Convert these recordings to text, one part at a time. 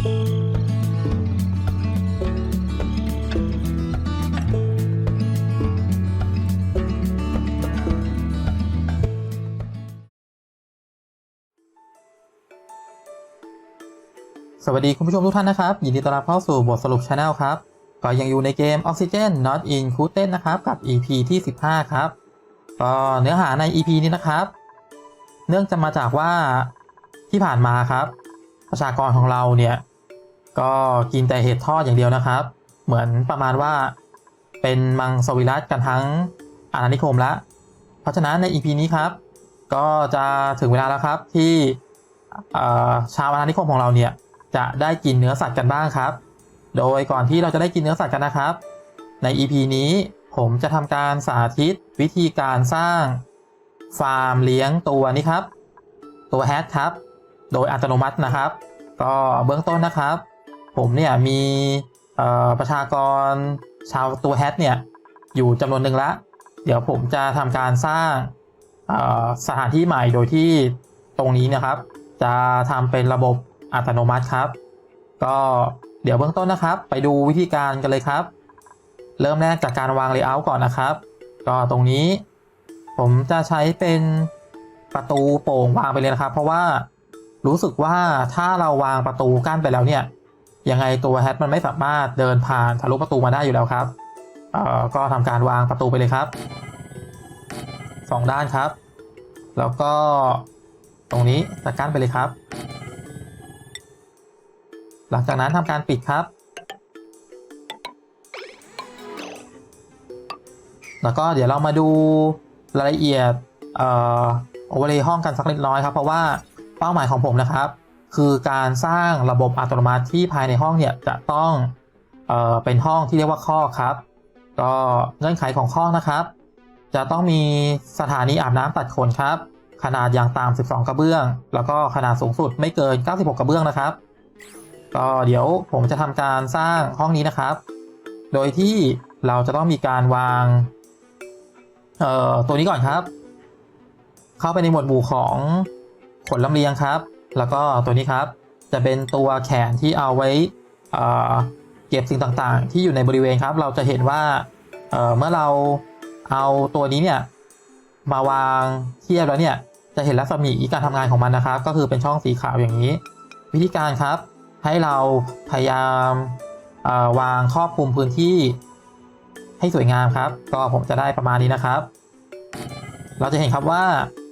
สวัสดีคุณผู้ชมทุกท่านนะครับ ยินดีต้อนรับเข้าสู่บทสรุป Channel ครับ ก็ยังอยู่ในเกม Oxygen Not Included นะครับ กับ EP ที่ 15 ครับ ก็เนื้อหาใน EP นี้นะครับ เนื่องจะมาจากว่าที่ผ่านมาครับ ประชากรของเราเนี่ย ก็กินแต่เห็ดทอดอย่างเดียวนะครับ เหมือนประมาณว่าเป็นมังสวิรัตกันทั้งอาณานิคมละ เพราะฉะนั้นใน EP นี้ครับ ก็จะถึงเวลาแล้วครับที่ชาวอาณานิคมของเราเนี่ยจะได้กินเนื้อสัตว์กันบ้างครับ โดยก่อนที่เราจะได้กินเนื้อสัตว์กันนะครับ ใน EP นี้ผมจะทำการสาธิตวิธีการสร้างฟาร์มเลี้ยงตัวนี้ครับ ตัวแฮทครับ โดยอัตโนมัตินะครับ ก็เบื้องต้นนะครับ ผมเนี่ยมีประชากรชาวตัวแฮทเนี่ยอยู่จำนวนหนึ่งละ เดี๋ยวผมจะทำการสร้างสถานที่ใหม่โดยที่ตรงนี้นะครับ จะทำเป็นระบบอัตโนมัติครับ ก็เดี๋ยวเบื้องต้นนะครับ ไปดูวิธีการกันเลยครับ เริ่มแรกจากการวางเลเยอร์ก่อนนะครับ ก็ตรงนี้ ผมจะใช้เป็นประตูโป่งวางไปเลยนะครับ เพราะว่ารู้สึกว่าถ้าเราวางประตูกั้นไปแล้วเนี่ย ยังไงตัวแฮทมันไม่สามารถเดินผ่านทะลุประตูมาได้อยู่แล้วครับ เอ่อ ก็ทำการวางประตูไปเลยครับสองด้านครับ แล้วก็ตรงนี้จะกั้นไปเลยครับ หลังจากนั้นทำการปิดครับ แล้วก็เดี๋ยวเรามาดูรายละเอียด เอ่อโอเวอร์เลย์ห้องกันสักเล็กน้อยครับ เพราะว่าเป้าหมายของผมนะครับ คือการสร้างระบบอัตโนมัติที่ภายในห้องเนี่ยจะต้องเออเป็นห้องที่เรียกว่าข้อครับ ก็เงื่อนไขของข้อนะครับ จะต้องมีสถานีอาบน้ำตัดขนครับ ขนาดอย่างต่ำ12 กระเบื้อง แล้วก็ขนาดสูงสุดไม่เกิน 96 กระเบื้องนะครับ ก็เดี๋ยวผมจะทำการสร้างห้องนี้นะครับ โดยที่เราจะต้องมีการวางตัวนี้ก่อนครับ เข้าไปในหมวดหมู่ของขนลำเลียงครับ แล้วก็ตัวนี้ครับจะเป็นตัวแขนที่เอาไว้เก็บสิ่งต่างๆ ที่อยู่ในบริเวณครับ เราจะเห็นว่าเมื่อเราเอาตัวนี้เนี่ยมาวางเทียบแล้วเนี่ยจะเห็นรัศมีการทำงานของมันนะครับ ก็คือเป็นช่องสีขาวอย่างนี้ วิธีการครับ ให้เราพยายามวางครอบคลุมพื้นที่ให้สวยงามครับ ก็ผมจะได้ประมาณนี้นะครับ เราจะเห็นครับว่า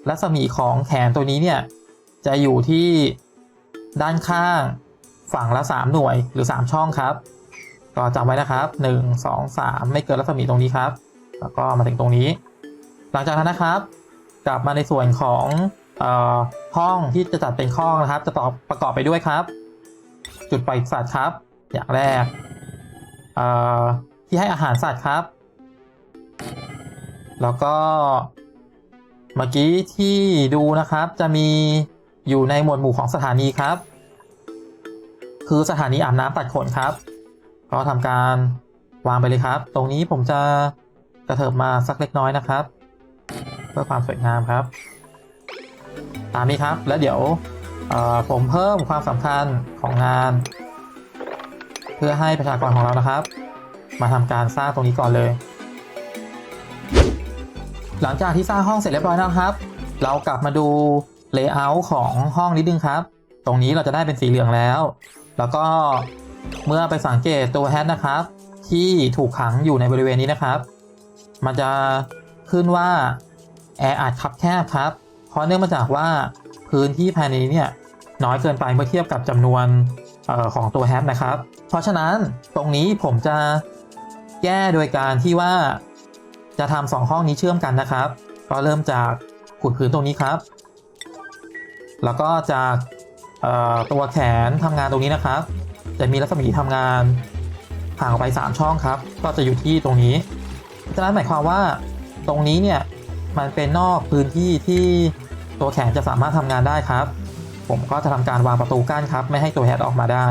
รัศมีของแขนตัวนี้เนี่ย จะอยู่ที่ด้านข้างฝั่งละ 3 หน่วยหรือ 3 ช่องครับ ก็จำไว้นะครับ 1 2 3 ไม่เกินรัศมีตรงนี้ครับ แล้วก็มาถึงตรงนี้ หลังจากนั้นนะครับ กลับมาในส่วนของเอ่อห้องที่จะจัดเป็นข้องนะครับ จะต่อประกอบไปด้วยครับ จุดปล่อยสัตว์ครับ อย่างแรกเอ่อที่ให้อาหารสัตว์ครับ แล้วก็เมื่อกี้ที่ดูนะครับจะมี อยู่ในหมวดหมู่ของสถานีครับ คือสถานีอาบน้ำตัดขนครับ ก็ทำการวางไปเลยครับ ตรงนี้ผมจะกระเถิบมาสักเล็กน้อยนะครับ เพื่อความสวยงามครับ ตามนี้ครับ แล้วเดี๋ยวผมเพิ่มความสำคัญของงาน เพื่อให้ประชากรของเรานะครับ มาทำการสร้างตรงนี้ก่อนเลย หลังจากที่สร้างห้องเสร็จเรียบร้อยแล้วครับ เรากลับมาดู เลเยอร์ของห้องนิดนึงครับ ตรงนี้เราจะได้เป็นสีเหลืองแล้ว แล้วก็เมื่อไปสังเกตตัวแฮทนะครับ ที่ถูกขังอยู่ในบริเวณนี้นะครับ มันจะขึ้นว่าแออัดคับแคบครับ เพราะเนื่องมาจากว่าพื้นที่ภายในนี้เนี่ยน้อยเกินไปเมื่อเทียบกับจำนวนออของตัวแฮปนะครับ เพราะฉะนั้นตรงนี้ผมจะแก้โดยการที่ว่าจะทำสองห้องนี้เชื่อมกันนะครับ ก็เริ่มจากขุดพื้นตรงนี้ครับ แล้วก็จากตัวแขนทำงานตรงนี้นะครับ จะมีรัศมีทำงานห่างออกไป 3 ช่องครับ ก็จะอยู่ที่ตรงนี้ฉะนั้นหมายความว่าตรงนี้เนี่ยมันเป็นนอกพื้นที่ที่ตัวแขนจะสามารถทำงานได้ครับ ผมก็จะทำการวางประตูกั้นครับ ไม่ให้ตัวแฮดออกมาได้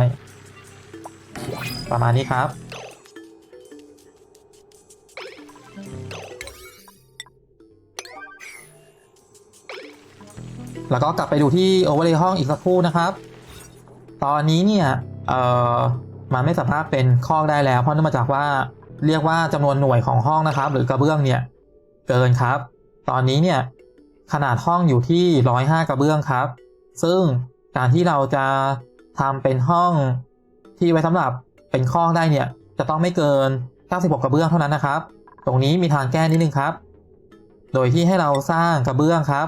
ประมาณนี้ครับ แล้วก็กลับไปดูที่โอเวอร์เลย์ห้องอีกสักครู่นะครับ ตอนนี้เนี่ยเอ่อมันไม่สามารถเป็นคอกได้แล้ว เพราะเนื่องมาจากว่าเรียกว่าจำนวนหน่วยของห้องนะครับ หรือกระเบื้องเนี่ยเกินครับ ตอนนี้เนี่ยขนาดห้องอยู่ที่105กระเบื้องครับ ซึ่งการที่เราจะทำเป็นห้องที่ไว้สำหรับเป็นคอกได้เนี่ยจะต้องไม่เกิน 96 กระเบื้องเท่านั้นนะครับ ตรงนี้มีทางแก้นิดนึงครับ โดยที่ให้เราสร้างกระเบื้องครับ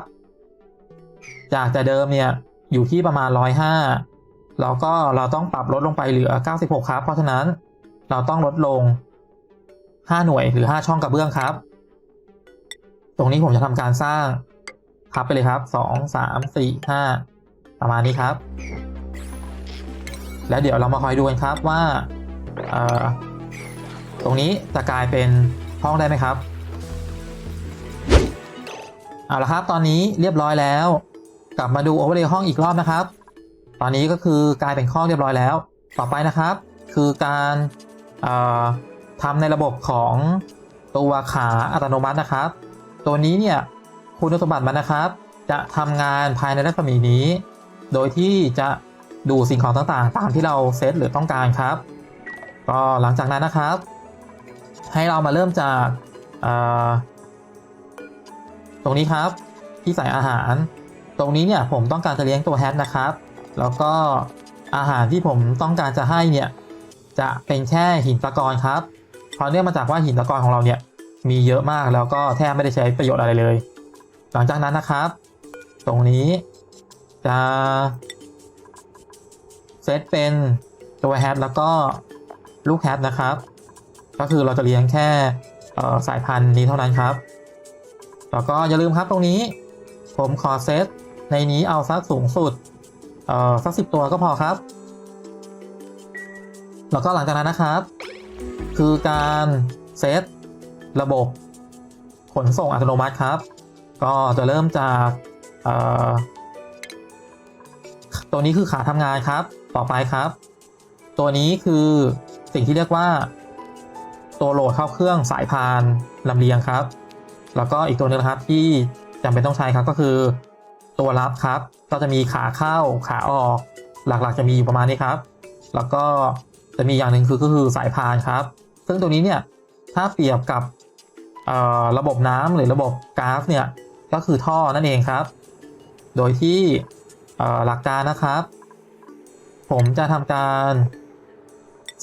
จากแต่เดิมเนี่ยอยู่ที่ประมาณ 105 แล้วก็เราต้องปรับลดลงไปเหลือ 96 ครับ เพราะฉะนั้นเราต้องลดลง 5 หน่วยหรือ 5 ช่องกระเบื้องครับ ตรงนี้ผมจะทำการสร้างพับไปเลยครับ 2 3 4 5 ประมาณนี้ครับ แล้วเดี๋ยวเรามาคอยดูกันครับว่า ตรงนี้จะกลายเป็นห้องได้ไหมครับ เอาละครับ ตอนนี้เรียบร้อยแล้ว กลับมาดูโอเวอร์เลย์ห้องอีกรอบนะครับ ตอนนี้ก็คือกลายเป็นห้องเรียบร้อยแล้ว ต่อไปนะครับ คือการเอ่อทำในระบบของตัวขาอัตโนมัตินะครับ ตัวนี้เนี่ยคุณสมบัติมันนะครับ จะทำงานภายในรัศมีนี้ โดยที่จะดูสิ่งของต่างๆ ตามที่เราเซตหรือต้องการครับ ก็หลังจากนั้นนะครับ ให้เรามาเริ่มจากตรงนี้ครับที่ใส่อาหาร ตรงนี้เนี่ยผมต้องการจะเลี้ยงตัวแฮทนะครับ แล้วก็อาหารที่ผมต้องการจะให้เนี่ยจะเป็นแค่หินตะกอนครับเพราะเนื่องมาจากว่าหินตะกอนของเราเนี่ยมีเยอะมากแล้วก็แทบไม่ได้ใช้ประโยชน์อะไรเลย หลังจากนั้นนะครับ ตรงนี้จะเซตเป็นตัวแฮทแล้วก็ลูกแฮทนะครับ ก็คือเราจะเลี้ยงแค่สายพันธุ์นี้เท่านั้นครับ แล้วก็อย่าลืมครับตรงนี้ผมขอเซต ในนี้เอาสักสูงสุดเอ่อสักสิบตัวก็พอครับ แล้วก็หลังจากนั้นนะครับ คือการเซตระบบขนส่งอัตโนมัติครับ ก็จะเริ่มจากตัวนี้คือขาทำงานครับ ต่อไปครับ ตัวนี้คือสิ่งที่เรียกว่า ตัวโหลดเข้าเครื่องสายพานลำเลียงครับ แล้วก็อีกตัวหนึงนะครับที่จำเป็นต้องใช้ครับก็คือ ตัวรับครับ ก็จะมีขาเข้าขาออก หลักๆจะมีอยู่ประมาณนี้ครับ แล้วก็จะมีอย่างหนึ่งคือก็คือสายพานครับ ซึ่งตัวนี้เนี่ยถ้าเปรียบกับระบบน้ำหรือระบบก๊าซเนี่ยก็คือท่อนั่นเองครับ โดยที่หลักการนะครับ ผมจะทำการ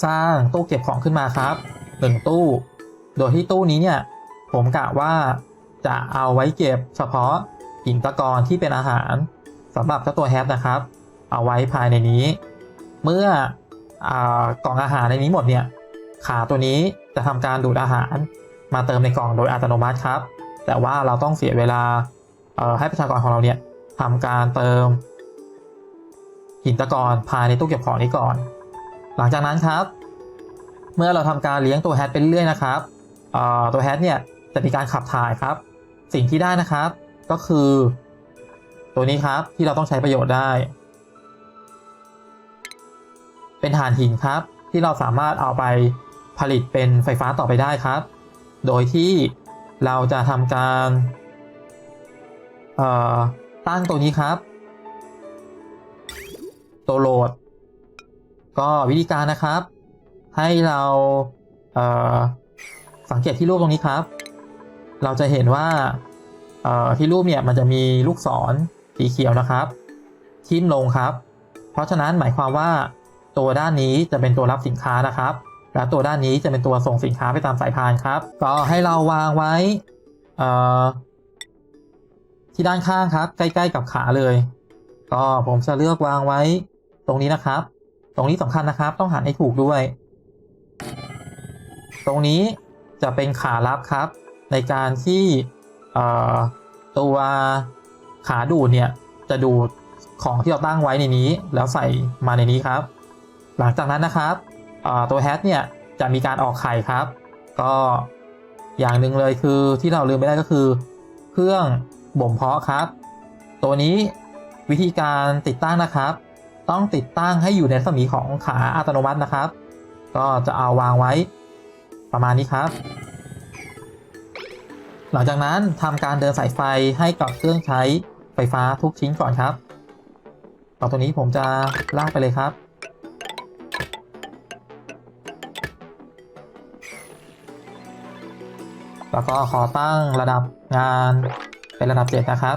สร้างตู้เก็บของขึ้นมาครับหนึ่งตู้ โดยที่ตู้นี้เนี่ยผมกะว่าจะเอาไว้เก็บเฉพาะ หินตะกอนที่เป็นอาหารสำหรับเจ้าตัวแฮทนะครับ เอาไว้ภายในนี้ เมื่ออกล่องอาหารในนี้หมดเนี่ย ขาตัวนี้จะทำการดูดอาหารมาเติมในกล่องโดยอัตโนมัติครับ แต่ว่าเราต้องเสียเวลาให้ประชากรของเราเนี่ยทำการเติมหินตะกอนภายในตู้เก็บของนี้ก่อน หลังจากนั้นครับ เมื่อเราทำการเลี้ยงตัวแฮทไปเรื่อยนะครับตัวแฮทเนี่ยจะมีการขับถ่ายครับ สิ่งที่ได้นะครับ ก็คือ ตัวนี้ครับที่เราต้องใช้ประโยชน์ได้ เป็นถ่านหินครับ ที่เราสามารถเอาไปผลิตเป็นไฟฟ้าต่อไปได้ครับ โดยที่เราจะทำการตั้งตัวนี้ครับ ตัวโหลด ก็วิธีการนะครับ ให้เราเสังเกตที่รูปตรงนี้ครับ เราจะเห็นว่า ที่รูปเนี่ยมันจะมีลูกศรสีเขียวนะครับ ทิ่มลงครับ เพราะฉะนั้นหมายความว่า ตัวด้านนี้จะเป็นตัวรับสินค้านะครับ และตัวด้านนี้จะเป็นตัวส่งสินค้าไปตามสายพานครับ ก็ให้เราวางไว้ที่ด้านข้างครับ ใกล้ ๆ กับขาเลย ก็ผมจะเลือกวางไว้ตรงนี้นะครับ ตรงนี้สำคัญนะครับ ต้องหันให้ถูกด้วย ตรงนี้จะเป็นขารับครับ ในการที่ ตัวขาดูดเนี่ยจะดูดของที่เราตั้งไว้ในนี้แล้วใส่มาในนี้ครับ หลังจากนั้นนะครับตัวแฮทเนี่ยจะมีการออกไข่ครับ ก็อย่างหนึ่งเลยคือที่เราลืมไม่ได้ก็คือ เครื่องบ่มเพาะครับ ตัวนี้วิธีการติดตั้งนะครับ ต้องติดตั้งให้อยู่ในรัศมีของขาอัตโนมัตินะครับ ก็จะเอาวางไว้ประมาณนี้ครับ หลังจากนั้นทำการเดินสายไฟให้กับเครื่องใช้ไฟฟ้าทุกชิ้นก่อนครับต่อตัวนี้ผมจะลากไปเลยครับ แล้วก็ขอตั้งระดับงานเป็นระดับ 7 นะครับ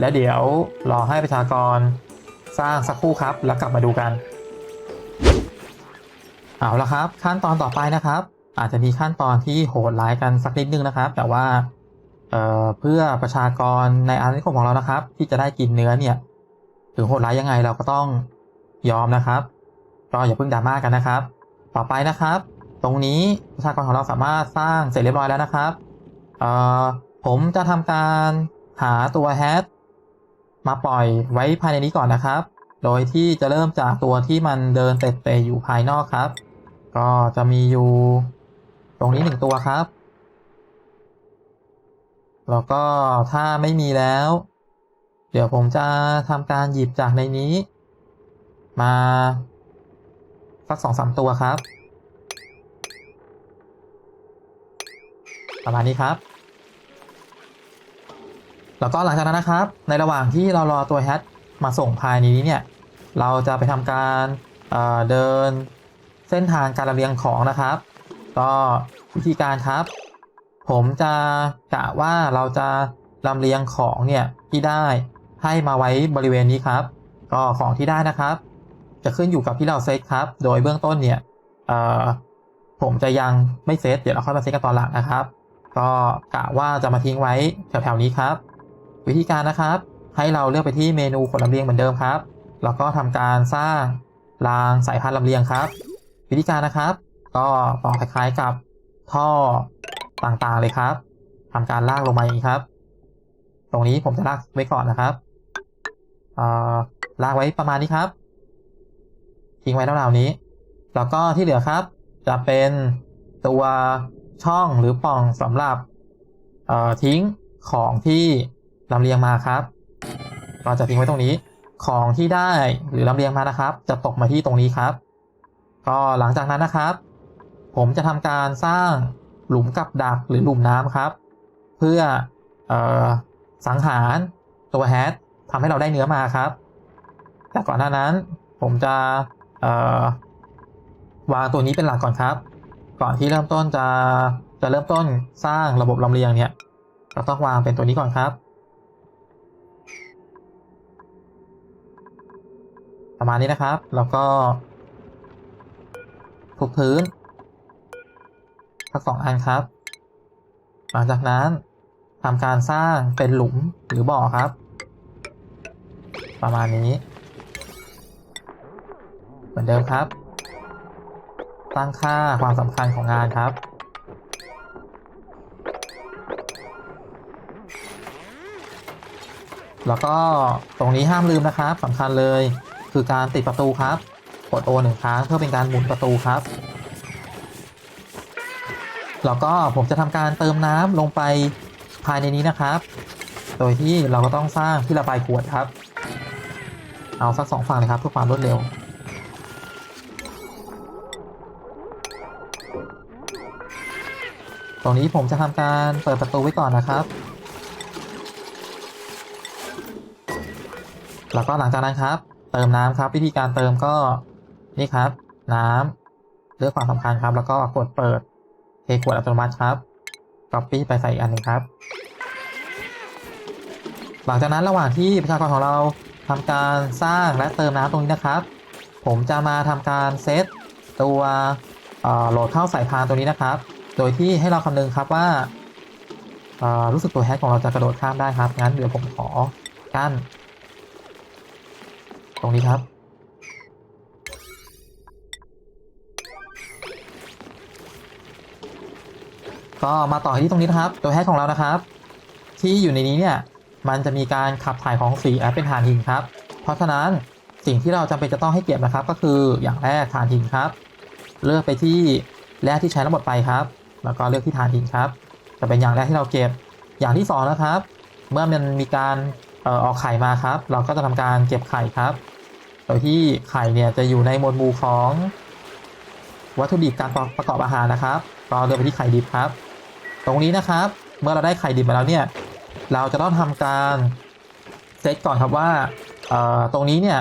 และเดี๋ยวรอให้ประชากรสร้างสักครู่ครับ แล้วกลับมาดูกัน เอาละครับ ขั้นตอนต่อไปนะครับ อาจจะมีขั้นตอนที่โหดร้ายกันสักนิดนึงนะครับ แต่ว่าเเพื่อประชากรในอาณานิคมของเรานะครับ ที่จะได้กินเนื้อเนี่ย ถึงโหดร้ายยังไงเราก็ต้องยอมนะครับก็อย่าเพิ่งดราม่ากกันนะครับ ต่อไปนะครับ ตรงนี้ประชากรของเราสามารถสร้างเสร็จเรียบร้อยแล้วนะครับผมจะทำการหาตัวแฮชมาปล่อยไว้ภายในนี้ก่อนนะครับ โดยที่จะเริ่มจากตัวที่มันเดินเตะๆอยู่ภายนอกครับ ก็จะมีอยู่ ตรงนี้หนึ่งตัวครับ แล้วก็ถ้าไม่มีแล้ว เดี๋ยวผมจะทำการหยิบจากในนี้ มาสักสองสามตัวครับ ประมาณนี้ครับ แล้วก็หลังจากนั้นนะครับ ในระหว่างที่เรารอตัวแฮชมาส่งภายในนี้เนี่ย เราจะไปทำการเเดินเส้นทางการลำเลียงของนะครับ ก็วิธีการครับ ผมจะกะว่าเราจะลำเลียงของเนี่ยที่ได้ให้มาไว้บริเวณนี้ครับ ก็ของที่ได้นะครับ จะขึ้นอยู่กับที่เราเซตครับ โดยเบื้องต้นเนี่ยผมจะยังไม่เซตเดี๋ยวเราค่อยมาเซตกันตอนหลังนะครับ ก็กะว่าจะมาทิ้งไว้แถวๆนี้ครับ วิธีการนะครับ ให้เราเลือกไปที่เมนูขนลำเลียงเหมือนเดิมครับแล้วก็ทำการสร้างรางสายพานลำเลียงครับ วิธีการนะครับ ก็ต่อคล้ายๆกับท่อต่างๆเลยครับทำการลากลงมาอย่างนี้ครับ ตรงนี้ผมจะลากไว้ก่อนนะครับอ่อลากไว้ประมาณนี้ครับ ทิ้งไว้ราวๆนี้ แล้วก็ที่เหลือครับ จะเป็นตัวช่องหรือปล่องสำหรับเอ่อทิ้งของที่ลำเลียงมาครับก็จะทิ้งไว้ตรงนี้ ของที่ได้หรือลำเลียงมานะครับ จะตกมาที่ตรงนี้ครับ ก็หลังจากนั้นนะครับ ผมจะทำการสร้างหลุมกับดักหรือหลุมน้ำครับ เพื่อออสังหารตัวแฮชทำให้เราได้เนื้อมาครับ แต่ก่อนหน้านั้นผมจะวางตัวนี้เป็นหลักก่อนครับ ก่อนที่เริ่มต้นจะจะเริ่มต้นสร้างระบบลำเลียงเนี่ยเราต้องวางเป็นตัวนี้ก่อนครับ ประมาณนี้นะครับ แล้วก็ทุบพื้น ทั้งสองอันครับ หลังจากนั้นทำการสร้างเป็นหลุมหรือบ่อครับ ประมาณนี้ เหมือนเดิมครับ ตั้งค่าความสำคัญของงานครับแล้วก็ตรงนี้ห้ามลืมนะครับสำคัญเลย คือการติดประตูครับ กดโอหนึ่งครั้งเพื่อเป็นการหมุนประตูครับ แล้วก็ผมจะทำการเติมน้ำลงไปภายในนี้นะครับ โดยที่เราก็ต้องสร้างที่ระบายขวดครับ เอาสักสองฝั่งเลยครับเพื่อความรวดเร็ว ตรงนี้ผมจะทำการเปิดประตูไว้ก่อนนะครับ แล้วก็หลังจากนั้นครับ เติมน้ำครับ วิธีการเติมก็นี่ครับ น้ำเลือกความสำคัญครับ แล้วก็กดเปิด เทขวดอัตโนมัติครับ copy ไปใส่อีกอันหนึ่งครับ หลังจากนั้นระหว่างที่ประชากรของเราทำการสร้างและเติมน้ำตรงนี้นะครับ ผมจะมาทำการเซตตัวเอ่อโหลดเข้าสายพานตัวนี้นะครับ โดยที่ให้เราคำนึงครับว่า รู้สึกตัวแฮชของเราจะกระโดดข้ามได้ครับ งั้นเดี๋ยวผมขอกั้น ตรงนี้ครับ ก็มาต่อที่ตรงนี้นะครับ ตัวแฮชของเรานะครับ ที่อยู่ในนี้เนี่ยมันจะมีการขับถ่ายของสีแอปเป็นถ่านหินครับ เพราะฉะนั้นสิ่งที่เราจำเป็นจะต้องให้เก็บนะครับ ก็คืออย่างแรกถ่านหินครับ เลือกไปที่แร่ที่ใช้ทั้งหมดไปครับ แล้วก็เลือกที่ถ่านหินครับ จะเป็นอย่างแรกที่เราเก็บ อย่างที่สองนะครับ เมื่อมันมีการเออออกไข่มาครับ เราก็จะทำการเก็บไข่ครับ โดยที่ไข่เนี่ยจะอยู่ในหมวดหมู่ของวัตถุดิบการประกอบอาหารนะครับ ก็เลือกไปที่ไข่ดิบครับ ตรงนี้นะครับ เมื่อเราได้ไข่ดิบมาแล้วเนี่ย เราจะต้องทำการเซตก่อนครับว่าตรงนี้เนี่ย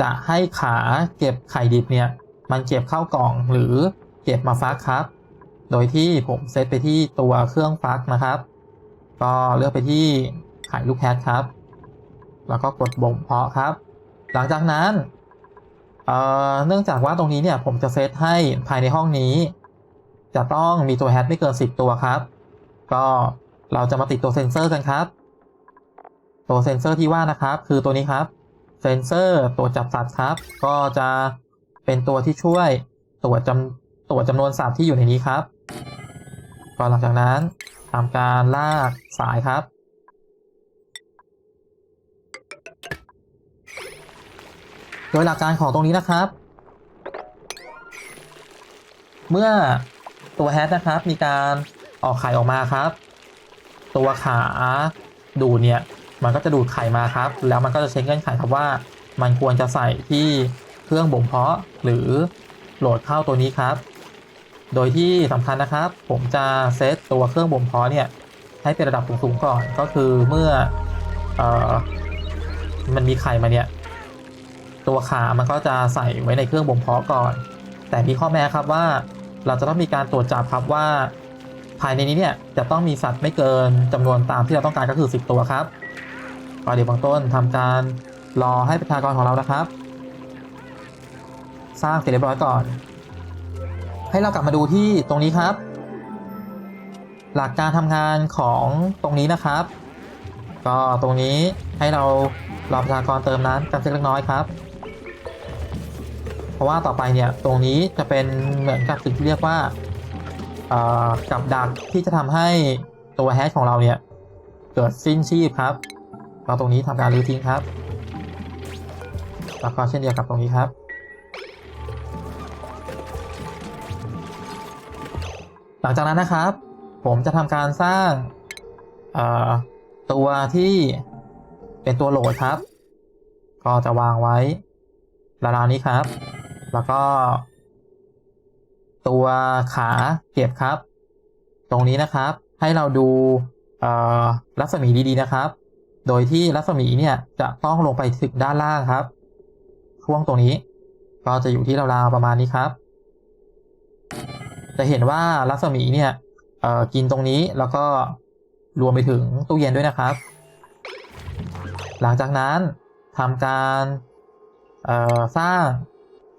จะให้ขาเก็บไข่ดิบเนี่ยมันเก็บเข้ากล่องหรือเก็บมาฟักครับ โดยที่ผมเซตไปที่ตัวเครื่องฟักนะครับ ก็เลือกไปที่ไข่ลูกแคทครับ แล้วก็กดบ่มเพาะครับ หลังจากนั้นเเนื่องจากว่าตรงนี้เนี่ยผมจะเซตให้ภายในห้องนี้ จะต้องมีตัวแฮชไม่เกิน 10 ตัวครับ ก็เราจะมาติดตัวเซ็นเซอร์กันครับ ตัวเซ็นเซอร์ที่ว่านะครับ คือตัวนี้ครับ เซ็นเซอร์ตัวจับสัตว์ครับ ก็จะเป็นตัวที่ช่วยตรวจจำตรวจจำนวนสัตว์ที่อยู่ในนี้ครับก็หลังจากนั้นทำการลากสายครับ โดยหลักการของตรงนี้นะครับ เมื่อ ตัวแฮชนะครับ มีการออกไข่ออกมาครับ ตัวขาดูดเนี่ยมันก็จะดูดไข่มาครับ แล้วมันก็จะเช็คเงื่อนไขครับว่า มันควรจะใส่ที่เครื่องบ่มเพาะหรือโหลดเข้าตัวนี้ครับ โดยที่สำคัญนะครับ ผมจะเซตตัวเครื่องบ่มเพาะเนี่ยให้เป็นระดับสูงๆก่อนก็คือเมื่ออมันมีไข่มาเนี่ยตัวขามันก็จะใส่ไว้ในเครื่องบ่มเพาะก่อน แต่มีข้อแม้ครับว่า เราจะต้องมีการตรวจจับครับว่า ภายในนี้เนี่ยจะต้องมีสัตว์ไม่เกินจำนวนตามที่เราต้องการก็คือ 10 ตัวครับก็เดี๋ยวบางต้นทำการรอให้ประชากรของเรานะครับ สร้างเสร็จเรียบร้อยก่อน ให้เรากลับมาดูที่ตรงนี้ครับ หลักการทำงานของตรงนี้นะครับ ก็ตรงนี้ให้เรารอประชากรเติมน้ำกันสักเล็กน้อยครับ ราะว่าต่อไปเนี่ยตรงนี้จะเป็นเหมือนกับสิ่งที่เรียกว่ากับดักที่จะทำให้ตัวแฮชของเราเนี่ยเกิดสิ้นชีพครับ เราตรงนี้ทำการรื้อทิ้งครับแล้วก็เช่นเดียวกับตรงนี้ครับ หลังจากนั้นนะครับ ผมจะทำการสร้างตัวที่เป็นตัวโหลดครับ ก็จะวางไว้ราวๆนี้ครับ แล้วก็ ตัวขาเก็บครับ ตรงนี้นะครับ ให้เราดูรัศมีดีๆนะครับ โดยที่รัศมีเนี่ยจะต้องลงไปถึงด้านล่างครับ ช่วงตรงนี้ ก็จะอยู่ที่ราวๆประมาณนี้ครับ จะเห็นว่ารัศมีเนี่ยกินตรงนี้แล้วก็รวมไปถึงตู้เย็นด้วยนะครับ หลังจากนั้นทำการสร้าง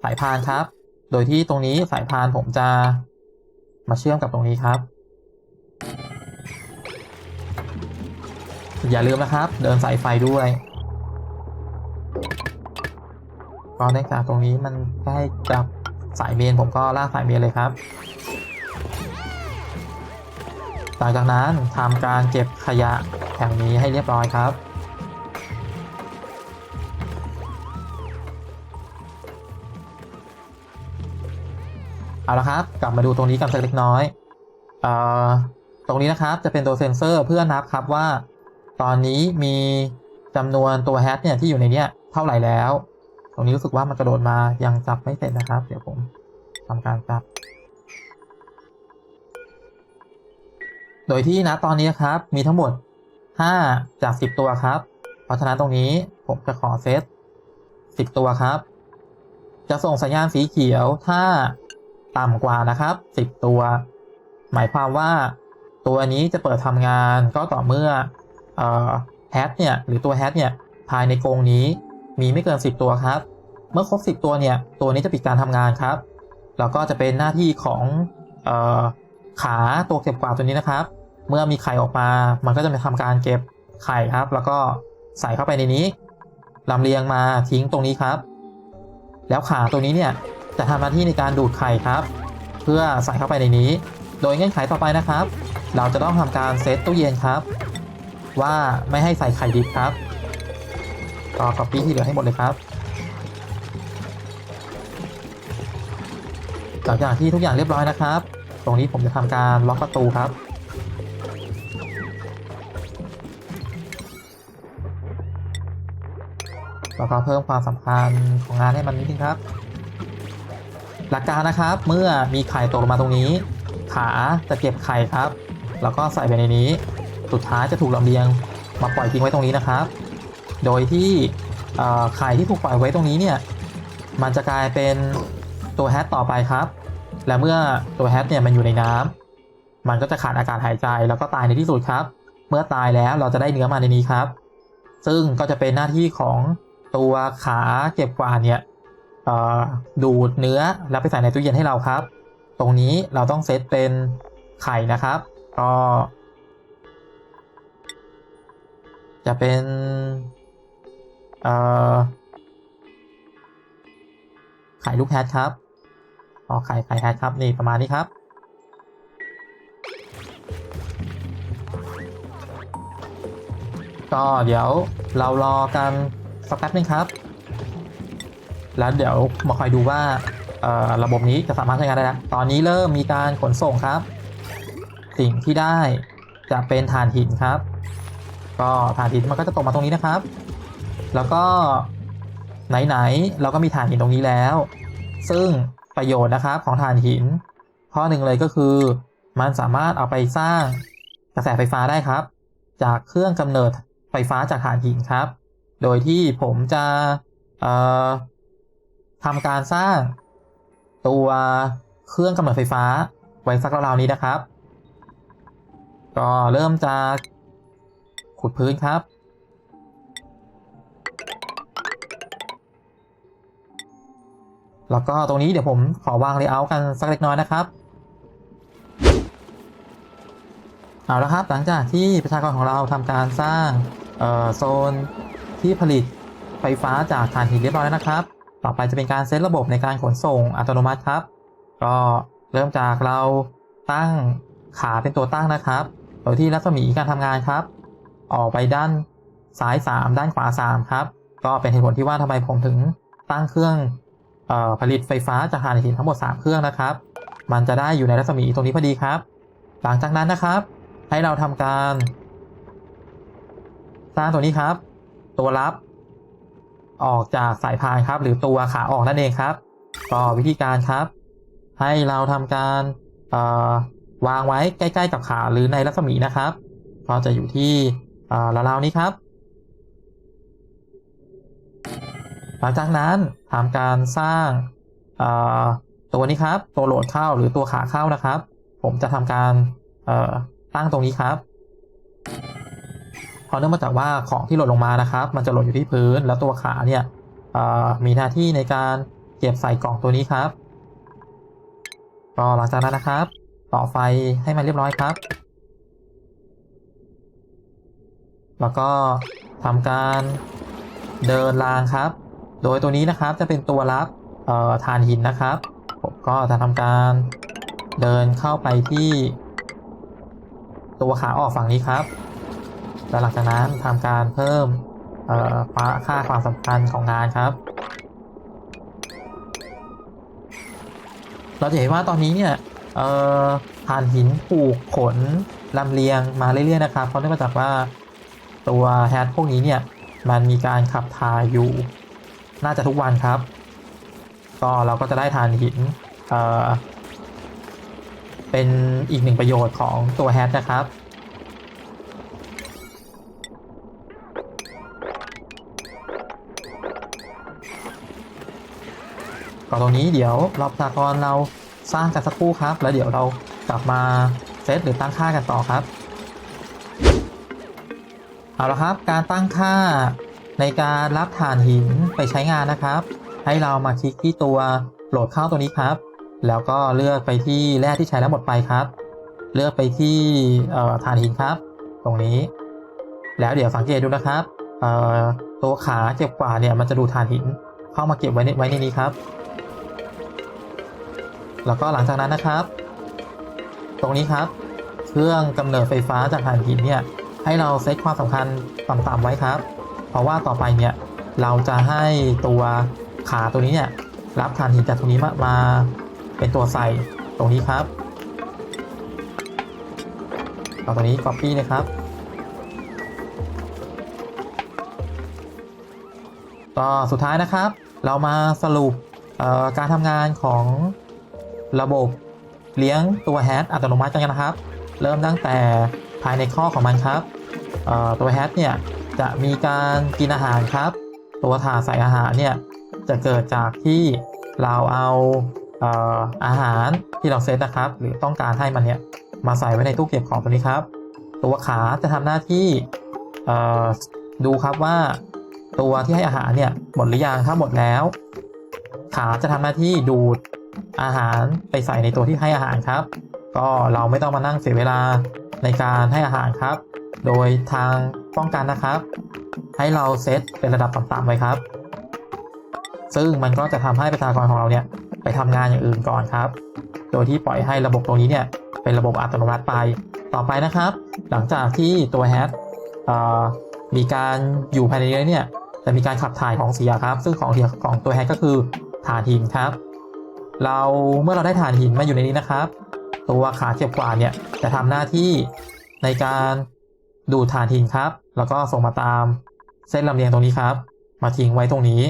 สายพานครับ โดยที่ตรงนี้สายพานผมจะมาเชื่อมกับตรงนี้ครับ อย่าลืมนะครับ เดินสายไฟด้วยก็เนื่องจากตรงนี้มันใกล้กับสายเมนผมก็ลากสายเมนเลยครับหลังจากนั้นทำการเก็บขยะแห่งนี้ให้เรียบร้อยครับ เอาละครับ กลับมาดูตรงนี้กันสักเล็กน้อยอตรงนี้นะครับจะเป็นตัวเซนเซอร์เพื่อนับครับว่า ตอนนี้มีจำนวนตัวแฮชเนี่ยที่อยู่ในเนี้ยเท่าไหร่แล้ว ตรงนี้รู้สึกว่ามันกระโดดมายังจับไม่เสร็จนะครับ เดี๋ยวผมทำการจับ โดยที่นะตอนนี้นะครับมีทั้งหมด 5 จาก 10 ตัวครับ เพราะฉะนั้นตรงนี้ผมจะขอเซต10 ตัวครับ จะส่งสัญญาณสีเขียวถ้า ต่ำกว่านะครับ 10 ตัว หมายความว่าตัวนี้จะเปิดทำงานก็ต่อเมื่ออแฮชเนี่ยหรือตัวแฮชเนี่ยภายในกรงนี้มีไม่เกิน 10 ตัวครับ เมื่อครบ 10 ตัวเนี่ยตัวนี้จะปิดการทำงานครับ แล้วก็จะเป็นหน้าที่ของออขาตัวเก็บกวาดตัวนี้นะครับ เมื่อมีไข่ออกมามันก็จะมาทำการเก็บไข่ครับ แล้วก็ใส่เข้าไปในนี้ลำเลียงมาทิ้งตรงนี้ครับ แล้วขาตัวนี้เนี่ย จะทำหน้าที่ในการดูดไข่ครับ เพื่อใส่เข้าไปในนี้ โดยเงื่อนไขต่อไปนะครับ เราจะต้องทำการเซตตู้เย็นครับ ว่าไม่ให้ใส่ไข่ดิบครับก็ก๊อปปี้ที่เหลือให้หมดเลยครับหลังจากที่ทุกอย่างเรียบร้อยนะครับ ตรงนี้ผมจะทำการล็อกประตูครับแล้วก็เพิ่มความสำคัญของงานให้มันนิดนึงครับ หลักการนะครับ เมื่อมีไข่ตกลงมาตรงนี้ ขาจะเก็บไข่ครับ แล้วก็ใส่ไปในนี้ สุดท้ายจะถูกลำเลียงมาปล่อยทิ้งไว้ตรงนี้นะครับ โดยที่ไข่ที่ถูกปล่อยไว้ตรงนี้เนี่ย มันจะกลายเป็นตัวแฮชต่อไปครับ และเมื่อตัวแฮชเนี่ยมันอยู่ในน้มันก็จะขาดอากาศหายใจแล้วก็ตายในที่สุดครับ เมื่อตายแล้วเราจะได้เนื้อมาในนี้ครับ ซึ่งก็จะเป็นหน้าที่ของตัวขาเก็บกวาดเนี่ย ดูดเนื้อแล้วไปใส่ในตู้เย็นให้เราครับ ตรงนี้เราต้องเซตเป็นไข่นะครับ ก็ จะเป็นไข่ลูกแฮทครับอ๋อไข่ไข่แฮทครับนี่ประมาณนี้ครับก็เดี๋ยวเรารอกันสักแป๊บนึงครับ แล้วเดี๋ยวมาคอยดูว่าระบบนี้จะสามารถใช้งานได้แล้วตอนนี้เริ่มมีการขนส่งครับ สิ่งที่ได้จะเป็นถ่านหินครับ ก็ถ่านหินมันก็จะตกมาตรงนี้นะครับ แล้วก็ไหนๆเราก็มีถ่านหินตรงนี้แล้ว ซึ่งประโยชน์นะครับของถ่านหิน ข้อหนึ่งเลยก็คือ มันสามารถเอาไปสร้างกระแสไฟฟ้าได้ครับ จากเครื่องกำเนิดไฟฟ้าจากถ่านหินครับ โดยที่ผมจะเอ่อ ทำการสร้างตัวเครื่องกำเนิดไฟฟ้าไว้สักราวๆนี้นะครับ ก็เริ่มจะขุดพื้นครับ แล้วก็ตรงนี้เดี๋ยวผมขอวางเลเยอร์กันสักเล็กน้อยนะครับ เอาละครับหลังจากที่ประชากรของเราทำการสร้างโซนที่ผลิตไฟฟ้าจากถ่านหินเรียบร้อยแล้วนะครับ ต่อไปจะเป็นการเซตระบบในการขนส่งอัตโนมัติครับ ก็เริ่มจากเราตั้งขาเป็นตัวตั้งนะครับ โดยที่รัศมีการทำงานครับ ออกไปด้านซ้าย 3 ด้านขวา 3 ครับ ก็เป็นเหตุผลที่ว่าทำไมผมถึงตั้งเครื่องออผลิตไฟฟ้าจากถ่านหินทั้งหมด 3 เครื่องนะครับ มันจะได้อยู่ในรัศมีตรงนี้พอดีครับ หลังจากนั้นนะครับ ให้เราทำการ สร้างตัวนี้ครับ ตัวรับ ออกจากสายพานครับ หรือตัวขาออกนั่นเองครับ ก็วิธีการครับ ให้เราทำการวางไว้ใกล้ๆกับขาหรือในรัศมีนะครับ ก็จะอยู่ที่เอ่าวนี้ครับ หลังจากนั้นทำการสร้างตัวนี้ครับ ตัวโหลดเข้าหรือตัวขาเข้านะครับ ผมจะทำการตั้งตรงนี้ครับ เพราะเนื่องมาจากว่าของที่หล่นลงมานะครับ มันจะหล่นอยู่ที่พื้น แล้วตัวขาเนี่ยมีหน้าที่ในการเก็บใส่กล่องตัวนี้ครับก็หลังจากนั้นนะครับ ต่อไฟให้มันเรียบร้อยครับ แล้วก็ทำการเดินรางครับ โดยตัวนี้นะครับจะเป็นตัวรับฐานหินนะครับ ผมก็จะทำการเดินเข้าไปที่ ตัวขาออกฝั่งนี้ครับ แล้วหลังจากนั้นทำการเพิ่มค่าความสำคัญของงานครับ เราจะเห็นว่าตอนนี้เนี่ยเอ่านหินปลูกขนลำเลียงมาเรื่อยๆนะครับ เพราะเนื่องมาจากว่าตัวแฮชพวกนี้เนี่ยมันมีการขับถ่ายอยู่ น่าจะทุกวันครับ ก็เราก็จะได้ฐานหินเเป็นอีกหนึ่งประโยชน์ของตัวแฮชนะครับ ก็ตรงนี้เดี๋ยวเราประชากรเราสร้างกันสักครู่ครับ แล้วเดี๋ยวเรากลับมาเซตหรือตั้งค่ากันต่อครับ เอาละครับ การตั้งค่าในการรับถ่านหินไปใช้งานนะครับ ให้เรามาคลิกที่ตัวโหลดเข้าตัวนี้ครับ แล้วก็เลือกไปที่แร่ที่ใช้แล้วหมดไปครับ เลือกไปที่เอ่อถ่านหินครับ ตรงนี้ แล้วเดี๋ยวสังเกตดูนะครับตัวขาเก็บกว่าดเนี่ยมันจะดูถ่านหินเข้ามาเก็บไว้ในไว้ในนี้ครับ แล้วก็หลังจากนั้นนะครับ ตรงนี้ครับ เครื่องกำเนิดไฟฟ้าจากถ่านหินเนี่ยให้เราเซตความสำคัญต่ำๆไว้ครับ เพราะว่าต่อไปเนี่ยเราจะให้ตัวขาตัวนี้เนี่ยรับถ่านหินจากตรงนี้มามาเป็นตัวใส่ตรงนี้ครับเอาตัวนี้ copy นะครับก็สุดท้ายนะครับ เรามาสรุปการทำงานของ ระบบเลี้ยงตัวแฮชอัตโนมัติกันนะครับ เริ่มตั้งแต่ภายในข้อของมันครับตัวแฮชเนี่ยจะมีการกินอาหารครับ ตัวถาดใส่อาหารเนี่ยจะเกิดจากที่เราเอาเออาหารที่เราเซตนะครับ หรือต้องการให้มันเนี่ยมาใส่ไว้ในตู้เก็บของตัวนี้ครับ ตัวขาจะทำหน้าที่ดูครับว่า ตัวที่ให้อาหารเนี่ยหมดหรือยังถ้าหมดแล้ว ขาจะทำหน้าที่ดูด อาหารไปใส่ในตัวที่ให้อาหารครับ ก็เราไม่ต้องมานั่งเสียเวลาในการให้อาหารครับ โดยทางป้องกันนะครับ ให้เราเซตเป็นระดับต่ำๆไว้ครับ ซึ่งมันก็จะทำให้ประชากรของเราเนี่ยไปทำงานอย่างอื่นก่อนครับ โดยที่ปล่อยให้ระบบตรงนี้เนี่ยเป็นระบบอัตโนมัติไป ต่อไปนะครับ หลังจากที่ตัวแฮชมีการอยู่ภายในนี้เนี่ยจะมีการขับถ่ายของเสียครับ ซึ่งของเสียของตัวแฮชก็คือถ่านหินครับ เราเมื่อเราได้ถ่านหินมาอยู่ในนี้นะครับ ตัวขาเก็บกวาเนี่ยจะทำหน้าที่ในการดูดถ่านหินครับ แล้วก็ส่งมาตามเส้นลำเลียงตรงนี้ครับ มาทิ้งไว้ตรงนี้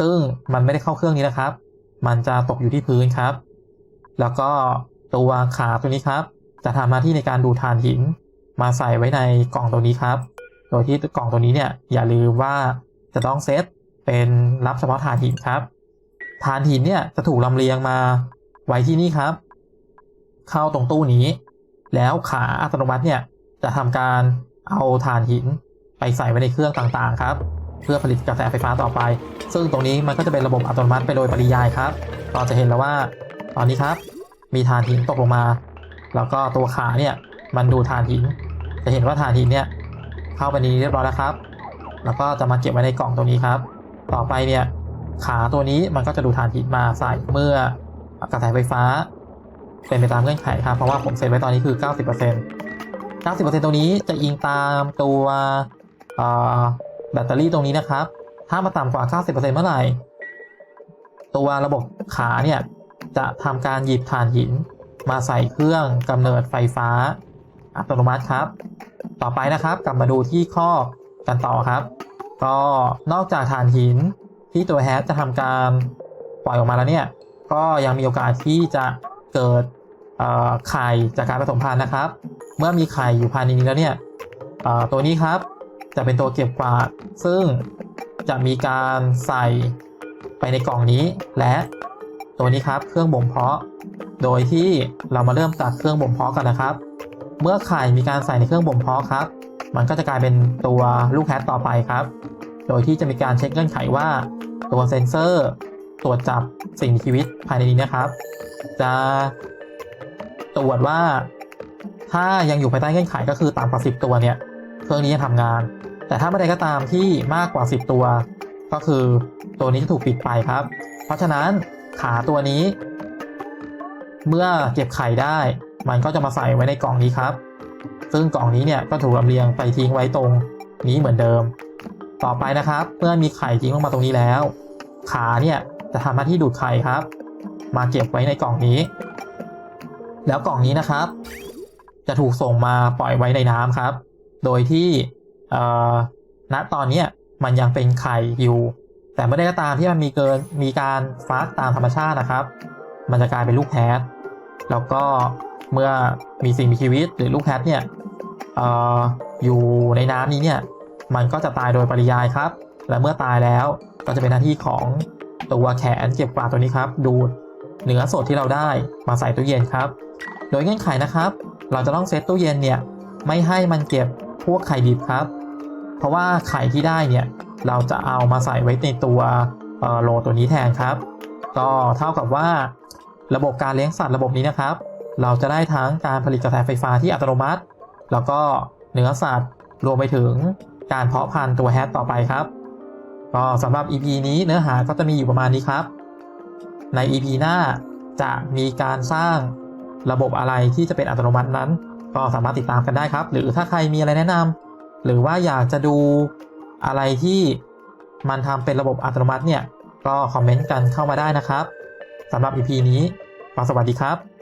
ซึ่งมันไม่ได้เข้าเครื่องนี้นะครับ มันจะตกอยู่ที่พื้นครับ แล้วก็ตัวขาตัวนี้ครับ จะทำหน้าที่ในการดูดถ่านหิน มาใส่ไว้ในกล่องตัวนี้ครับ โดยที่กล่องตัวนี้เนี่ยอย่าลืมว่าจะต้องเซตเป็นรับเฉพาะถ่านหินครับ ถ่านหินเนี่ยจะถูกลำเลียงมาไว้ที่นี่ครับ เข้าตรงตู้นี้ แล้วขาอัตโนมัติเนี่ยจะทำการเอาถ่านหินไปใส่ไว้ในเครื่องต่างๆ ครับ เพื่อผลิตกระแสไฟฟ้าต่อไป ซึ่งตรงนี้มันก็จะเป็นระบบอัตโนมัติไปโดยปริยายครับเราจะเห็นแล้วว่า ตอนนี้ครับ มีถ่านหินตกลงมา แล้วก็ตัวขาเนี่ยมันดูถ่านหิน จะเห็นว่าถ่านหินเนี่ยเข้าไปในนี้เรียบร้อยแล้วครับ แล้วก็จะมาเก็บไว้ในกล่องตรงนี้ครับ ต่อไปเนี่ย ขาตัวนี้มันก็จะดูถ่านหินมาใส่เมื่อกระแสไฟฟ้า เป็นไปตามเงื่อนไขครับ เพราะว่าผมเซ็นไว้ตอนนี้คือ 90% 90%ตรงนี้จะอิงตามตัวแบตเตอรี่ตรงนี้นะครับ ถ้ามาต่ำกว่า 90%เมื่อไหร่ ตัวระบบขาเนี่ยจะทำการหยิบถ่านหิน มาใส่เครื่องกำเนิดไฟฟ้า อัตโนมัติครับ ต่อไปนะครับกลับมาดูที่ข้อกันต่อครับ ก็นอกจากถ่านหิน ที่ตัวแฮชจะทำการปล่อยออกมาแล้วเนี่ย ก็ยังมีโอกาสที่จะเกิดไข่จากการผสมพันธุ์นะครับ เมื่อมีไข่อยู่ภายในนี้แล้วเนี่ยตัวนี้ครับจะเป็นตัวเก็บกวาด ซึ่งจะมีการใส่ไปในกล่องนี้ และตัวนี้ครับเครื่องบ่มเพาะ โดยที่เรามาเริ่มจากเครื่องบ่มเพาะกันนะครับ เมื่อไข่มีการใส่ในเครื่องบ่มเพาะครับ มันก็จะกลายเป็นตัวลูกแฮชต่อไปครับ โดยที่จะมีการเช็คเงื่อนไขว่า ตัวเซ็นเซอร์ตรวจจับสิ่งมีชีวิตภายในนี้นะครับ จะตรวจว่า ถ้ายังอยู่ภายใต้เงื่อนไขก็คือต่ำกว่า 10 ตัวเนี่ยเครื่องนี้จะทำงาน แต่ถ้าเมื่อใดก็ตามที่มากกว่า 10 ตัว ก็คือตัวนี้จะถูกปิดไปครับ เพราะฉะนั้นขาตัวนี้ เมื่อเก็บไข่ได้ มันก็จะมาใส่ไว้ในกล่องนี้ครับ ซึ่งกล่องนี้เนี่ยก็ถูกลำเลียงไปทิ้งไว้ตรงนี้เหมือนเดิม ต่อไปนะครับ เมื่อมีไข่ทิ้งลงมาตรงนี้แล้ว ขาเนี่ยจะทำหน้าที่ดูดไข่ครับ มาเก็บไว้ในกล่องนี้ แล้วกล่องนี้นะครับ จะถูกส่งมาปล่อยไว้ในน้ำครับ โดยที่ณตอนนี้มันยังเป็นไข่อยู่ แต่เมื่อใดก็ตามที่มันมีเกินมีการฟักตามธรรมชาตินะครับ มันจะกลายเป็นลูกแพทแล้วก็เมื่อมีสิ่งมีชีวิตหรือลูกแพทเนี่ยอออยู่ในน้ำนี้เนี่ย มันก็จะตายโดยปริยายครับ และเมื่อตายแล้วก็จะเป็นหน้าที่ของตัวแขนเก็บกวาดตัวนี้ครับ ดูดเนื้อสดที่เราได้มาใส่ตู้เย็นครับ โดยเงื่อนไขนะครับ เราจะต้องเซตตู้เย็นเนี่ยไม่ให้มันเก็บพวกไข่ดิบครับ เพราะว่าไข่ที่ได้เนี่ยเราจะเอามาใส่ไว้ในตัวเอ่อโหลตัวนี้แทนครับ ก็เท่ากับว่าระบบการเลี้ยงสัตว์ระบบนี้นะครับ เราจะได้ทั้งการผลิตกระแสไฟฟ้าที่อัตโนมัติ แล้วก็เนื้อสัตว์รวมไปถึง การเพาะพันธุ์ตัวแฮชต่อไปครับ ก็สำหรับ EP นี้เนื้อหาก็จะมีอยู่ประมาณนี้ครับ ใน EP หน้าจะมีการสร้างระบบอะไรที่จะเป็นอัตโนมัตินั้น ก็สามารถติดตามกันได้ครับ หรือถ้าใครมีอะไรแนะนำหรือว่าอยากจะดูอะไรที่มันทำเป็นระบบอัตโนมัติเนี่ย ก็คอมเมนต์กันเข้ามาได้นะครับสำหรับ EP นี้ก็สวัสดีครับ